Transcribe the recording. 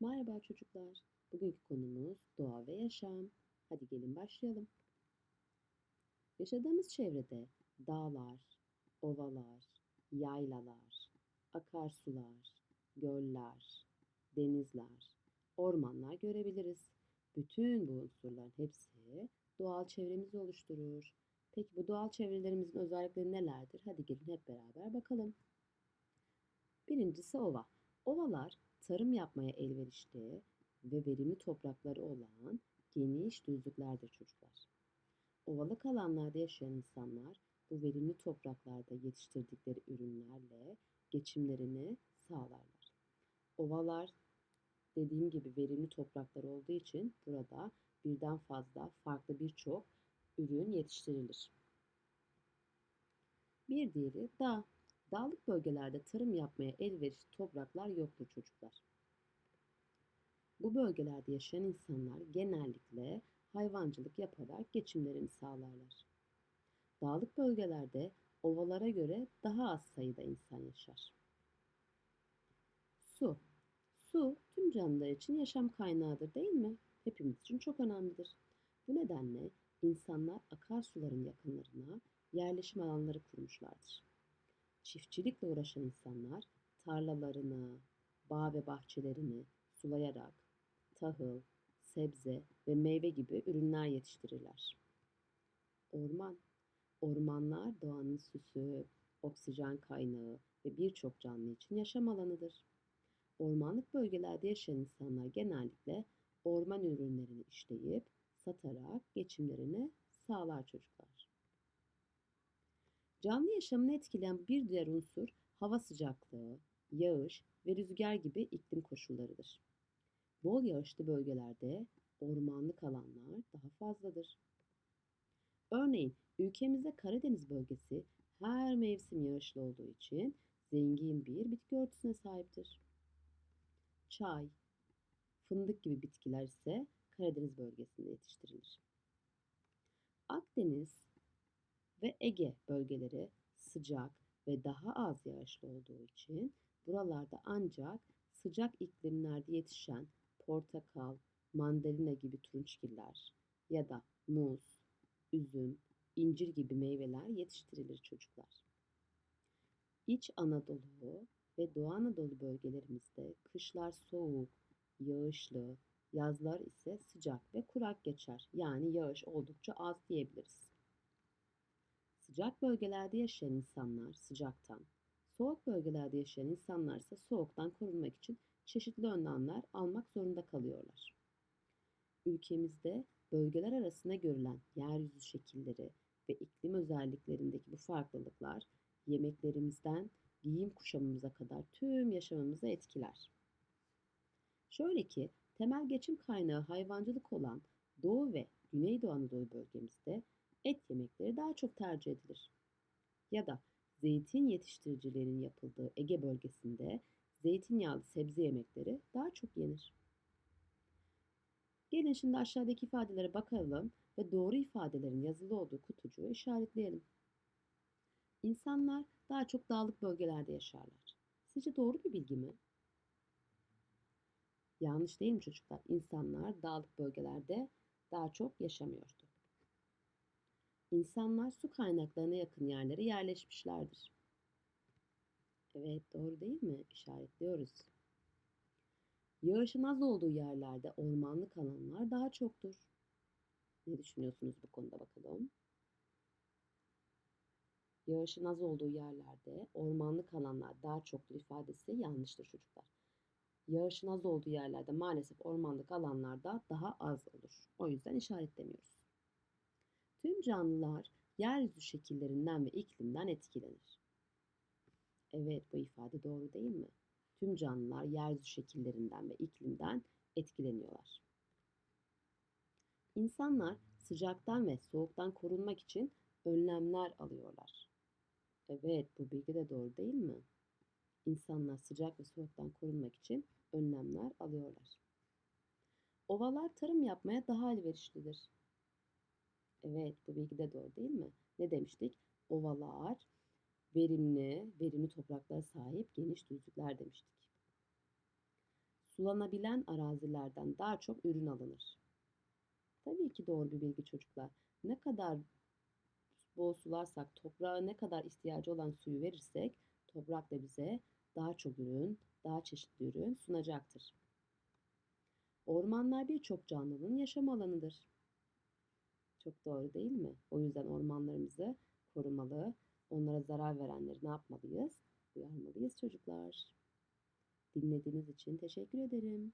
Merhaba çocuklar. Bugünkü konumuz doğa ve yaşam. Hadi gelin başlayalım. Yaşadığımız çevrede dağlar, ovalar, yaylalar, akarsular, göller, denizler, ormanlar görebiliriz. Bütün bu unsurların hepsi doğal çevremizi oluşturur. Peki bu doğal çevrelerimizin özellikleri nelerdir? Hadi gelin hep beraber bakalım. Birincisi ova. Ovalar tarım yapmaya elverişli ve verimli toprakları olan geniş düzlüklerdir çocuklar. Ovalık alanlarda yaşayan insanlar bu verimli topraklarda yetiştirdikleri ürünlerle geçimlerini sağlarlar. Ovalar dediğim gibi verimli topraklar olduğu için burada birden fazla farklı birçok ürün yetiştirilir. Bir diğeri dağ. Dağlık bölgelerde tarım yapmaya elverişli topraklar yoktur çocuklar. Bu bölgelerde yaşayan insanlar genellikle hayvancılık yaparak geçimlerini sağlarlar. Dağlık bölgelerde ovalara göre daha az sayıda insan yaşar. Su. Su tüm canlılar için yaşam kaynağıdır değil mi? Hepimiz için çok önemlidir. Bu nedenle insanlar akarsuların yakınlarına yerleşim alanları kurmuşlardır. Çiftçilikle uğraşan insanlar tarlalarını, bağ ve bahçelerini sulayarak tahıl, sebze ve meyve gibi ürünler yetiştirirler. Orman Ormanlar doğanın süsü, oksijen kaynağı ve birçok canlı için yaşam alanıdır. Ormanlık bölgelerde yaşayan insanlar genellikle orman ürünlerini işleyip satarak geçimlerini sağlar çocuklar. Canlı yaşamını etkileyen bir diğer unsur hava sıcaklığı, yağış ve rüzgar gibi iklim koşullarıdır. Bol yağışlı bölgelerde ormanlık alanlar daha fazladır. Örneğin ülkemizde Karadeniz bölgesi her mevsim yağışlı olduğu için zengin bir bitki örtüsüne sahiptir. Çay, fındık gibi bitkiler ise Karadeniz bölgesinde yetiştirilir. Akdeniz ve Ege bölgeleri sıcak ve daha az yağışlı olduğu için buralarda ancak sıcak iklimlerde yetişen portakal, mandalina gibi turunçgiller ya da muz, üzüm, incir gibi meyveler yetiştirilir çocuklar. İç Anadolu ve Doğu Anadolu bölgelerimizde kışlar soğuk, yağışlı, yazlar ise sıcak ve kurak geçer. Yani yağış oldukça az diyebiliriz. Sıcak bölgelerde yaşayan insanlar sıcaktan, soğuk bölgelerde yaşayan insanlar ise soğuktan korunmak için çeşitli önlemler almak zorunda kalıyorlar. Ülkemizde bölgeler arasında görülen yeryüzü şekilleri ve iklim özelliklerindeki bu farklılıklar yemeklerimizden giyim kuşamımıza kadar tüm yaşamımızı etkiler. Şöyle ki temel geçim kaynağı hayvancılık olan Doğu ve Güneydoğu Anadolu bölgemizde et yemekleri daha çok tercih edilir. Ya da zeytin yetiştiricilerinin yapıldığı Ege bölgesinde zeytinyağlı sebze yemekleri daha çok yenir. Gelin şimdi aşağıdaki ifadelere bakalım ve doğru ifadelerin yazılı olduğu kutucuğu işaretleyelim. İnsanlar daha çok dağlık bölgelerde yaşarlar. Sizce doğru bir bilgi mi? Yanlış değil mi çocuklar? İnsanlar dağlık bölgelerde daha çok yaşamıyordu. İnsanlar su kaynaklarına yakın yerlere yerleşmişlerdir. Evet doğru değil mi? İşaretliyoruz. Yağışın az olduğu yerlerde ormanlık alanlar daha çoktur. Ne düşünüyorsunuz bu konuda bakalım? Yağışın az olduğu yerlerde ormanlık alanlar daha çoktur ifadesi yanlıştır çocuklar. Yağışın az olduğu yerlerde maalesef ormanlık alanlarda daha az olur. O yüzden işaretlemiyoruz. Tüm canlılar yeryüzü şekillerinden ve iklimden etkilenir. Evet bu ifade doğru değil mi? Tüm canlılar yeryüzü şekillerinden ve iklimden etkileniyorlar. İnsanlar sıcaktan ve soğuktan korunmak için önlemler alıyorlar. Evet bu bilgi de doğru değil mi? İnsanlar sıcak ve soğuktan korunmak için önlemler alıyorlar. Ovalar tarım yapmaya daha elverişlidir. Evet bu bilgi de doğru değil mi? Ne demiştik? Ovalar verimli, verimli topraklara sahip geniş düzlükler demiştik. Sulanabilen arazilerden daha çok ürün alınır. Tabii ki doğru bir bilgi çocuklar. Ne kadar bol sularsak, toprağa ne kadar ihtiyacı olan suyu verirsek, toprak da bize daha çok ürün, daha çeşitli ürün sunacaktır. Ormanlar birçok canlının yaşam alanıdır. Çok doğru değil mi? O yüzden ormanlarımızı korumalı, onlara zarar verenleri ne yapmalıyız? Uyarmalıyız çocuklar. Dinlediğiniz için teşekkür ederim.